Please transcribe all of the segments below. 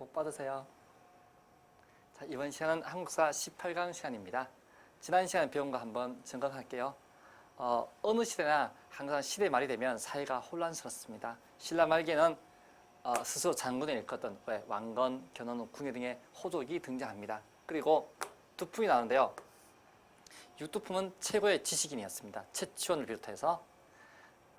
복 받으세요. 자, 이번 시간은 한국사 18강 시간입니다. 지난 시간에 배운 거 한번 점검할게요. 어, 어느 시대나 항상 시대 말이 되면 사회가 혼란스럽습니다. 신라 말기에는 어, 스스로 장군을 일컫던 왜 왕건, 견훤, 궁예 등의 호족이 등장합니다. 그리고 두품이 나오는데요. 육두품은 최고의 지식인이었습니다. 최치원을 비롯해서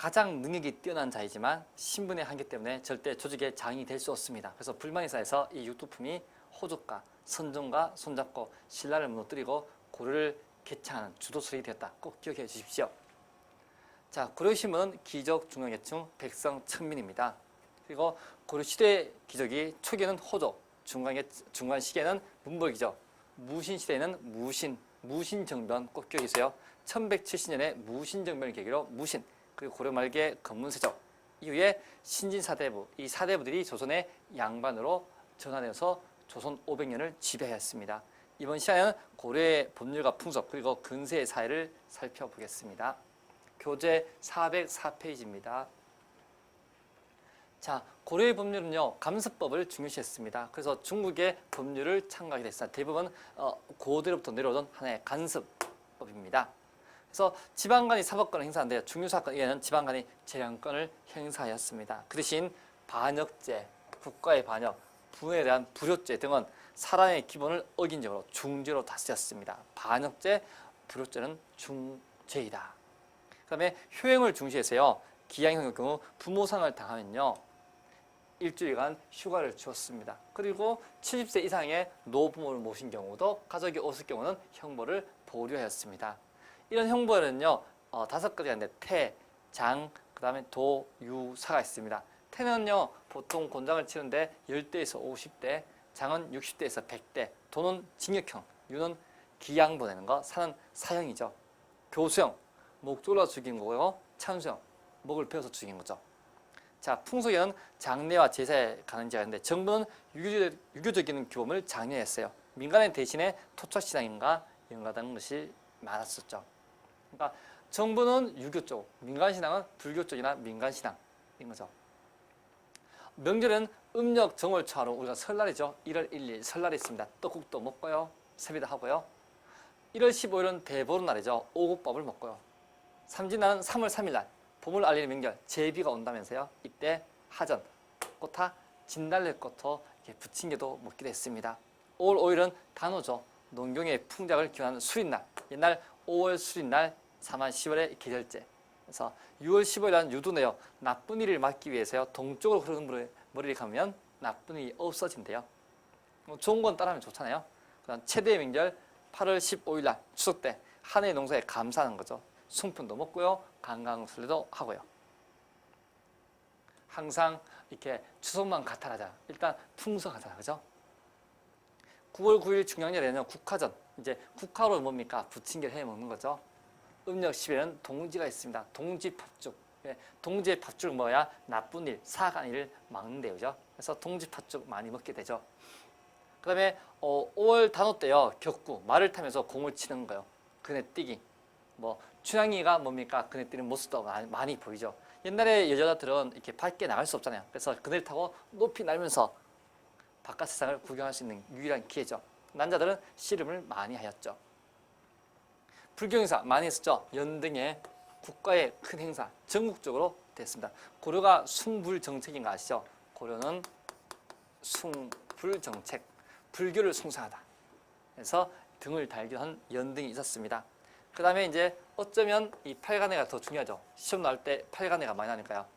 가장 능력이 뛰어난 자이지만 신분의 한계 때문에 절대 조직의 장이 될 수 없습니다. 그래서 불만이 쌓여서 이 육두품이 호족과 선종과 손잡고 신라를 무너뜨리고 고려를 개창하는 주도설이 되었다. 꼭 기억해 주십시오. 자, 고려신문은 귀족, 중앙계층, 백성, 천민입니다. 그리고 고려 시대 귀족이 초기에는 호족, 중간계, 중간 시기에는 문벌귀족, 무신 시대에는 무신, 무신정변 꼭 기억해 주세요. 1170년에 무신정변을 계기로 무신, 그리고 고려 말기에 건문세족, 이후에 신진사대부, 이 사대부들이 조선의 양반으로 전환해서 조선 500년을 지배하였습니다. 이번 시간에는 고려의 법률과 풍속 그리고 근세의 사회를 살펴보겠습니다. 교재 404페이지입니다. 자, 고려의 법률은요, 감습법을 중요시했습니다. 그래서 중국의 법률을 참가하게 됐습니다. 대부분 어, 고대로부터 내려오던 하나의 간섭법입니다. 그래서 지방간이 사법권을 행사하는데요. 중유사건에는 지방간이 재량권을 행사하였습니다. 그 대신 반역죄, 국가의 반역, 부에 대한 불효죄 등은 사람의 기본을 어긴 적으로 중죄로 다스렸습니다. 반역죄, 불효죄는 중죄이다. 그다음에 효행을 중시해서요. 기양형의 경우 부모상을 당하면요. 일주일간 휴가를 주었습니다. 그리고 70세 이상의 노부모를 모신 경우도 가족이 없을 경우는 형벌을 보류하였습니다. 이런 형벌은요 어, 다섯 가지가 있는데 태, 장, 그 다음에 도, 유, 사가 있습니다. 태는요 보통 곤장을 치는데 10대에서 50대, 장은 60대에서 100대, 도는 징역형, 유는 기양 보내는 거, 사는 사형이죠. 교수형, 목 졸라 죽인 거고요. 참수형, 목을 베어서 죽인 거죠. 자, 풍속에는 장례와 제사에 가는 지가 있는데 정부는 유교적, 유교적인 교범을 장려했어요. 민간의 대신에 토착신앙인가 연가하는 것이 많았었죠. 그러니까 정부는 유교 쪽, 민간 신앙은 불교 쪽이나 민간 신앙인 거죠. 명절은 음력 정월 초하루 우리가 설날이죠. 1월 1일 설날이 있습니다. 떡국도 먹고요. 세비도 하고요. 1월 15일은 대보름 날이죠. 오곡밥을 먹고요. 삼진날은 3월 3일 날 봄을 알리는 명절 제비가 온다면서요. 이때 하전, 꽃타, 진달래꽃도 이렇게 부침개도 먹기도 했습니다. 5월 5일은 단오죠. 농경의 풍작을 기원하는 수린날. 옛날 5월 수린날, 4만 10월의 계절제. 그래서 6월 15일 날 유두네요. 나쁜 일을 막기 위해서요. 동쪽으로 흐르는 머리를 감으면 나쁜 일이 없어진대요. 뭐 좋은 건 따라하면 좋잖아요. 그다음 최대의 명절 8월 15일 날 추석 때 한 해의 농사에 감사하는 거죠. 순푼도 먹고요. 강강술래도 하고요. 항상 이렇게 추석만 같아하자. 일단 풍성하잖아. 그죠? 9월 9일 중앙절에는 국화전. 이제 국화로 뭡니까? 부침개를 해 먹는 거죠. 음력 10일은 동지가 있습니다. 동지 팥죽. 예, 동지의 팥죽을 먹어야 나쁜 일, 사간 일을 막는데요. 그죠? 그래서 동지 팥죽 많이 먹게 되죠. 그 다음에 어, 5월 단오 때요. 격구, 말을 타면서 공을 치는 거요. 그네 뛰기. 뭐 춘향이가 뭡니까? 그네 뛰는 모습도 많이 보이죠. 옛날에 여자들은 이렇게 밖에 나갈 수 없잖아요. 그래서 그네를 타고 높이 날면서 바깥 세상을 구경할 수 있는 유일한 기회죠. 남자들은 씨름을 많이 하였죠. 불교 행사 많이 했었죠. 연등의 국가의 큰 행사 전국적으로 됐습니다. 고려가 숭불 정책인 거 아시죠? 고려는 숭불 정책, 불교를 숭상하다. 그래서 등을 달기도 한 연등이 있었습니다. 그 다음에 이제 어쩌면 이 팔간회가 더 중요하죠. 시험 나올 때 팔간회가 많이 나니까요.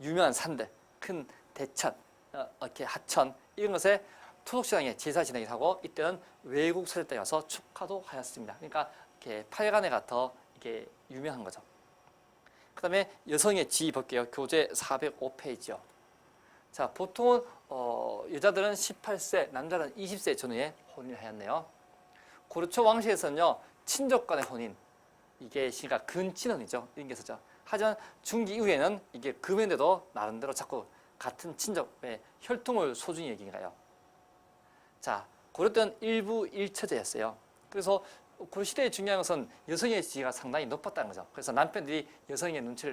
유명한 산들, 큰 대천, 어, 이렇게 하천 이런 것에 토속신앙에 제사 지내기도 하고 이때는 외국 사절단이 와서 축하도 하였습니다. 그러니까 이렇게 팔간회가 더 이게 유명한 거죠. 그 다음에 여성의 지위 볼게요. 교재 405페이지요. 자, 보통은 어, 여자들은 18세, 남자는 20세 전후에 혼인을 하였네요. 고려초 왕실에서는요, 친족 간의 혼인, 이게 시가 근친혼이죠. 이런 게 있었죠. 하지만 중기 이후에는 이게 금연데도 나름대로 자꾸 같은 친족의 혈통을 소중히 여기가요. 자, 고려 때는 일부 일처제였어요. 그래서 고려 시대에 중요한 것은 여성의 지위가 상당히 높았다는 거죠. 그래서 남편들이 여성의 눈치를